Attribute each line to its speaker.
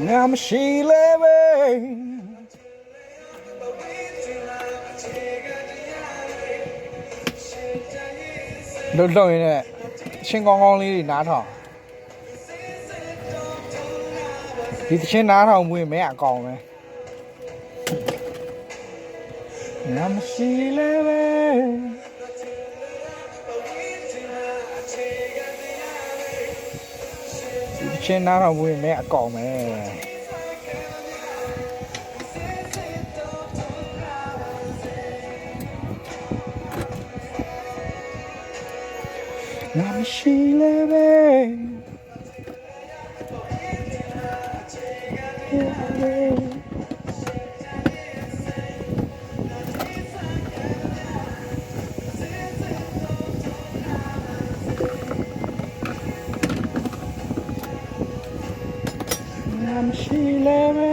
Speaker 1: ငါမရှိလဲပဲလွတ်လွတ်ရင်းနဲ့အချင်းကောင်းကောင်းလေးတွေနားထောင်ဒီတချင်းနားထောင်မှုရင်မင်းအကောင်ပဲငါမရှိလဲပဲ ဒီတချင်းနားထောင်မှုရင်မင်းအကောင်ပဲငါမရှိလဲပဲငါမရှိ လဲပဲ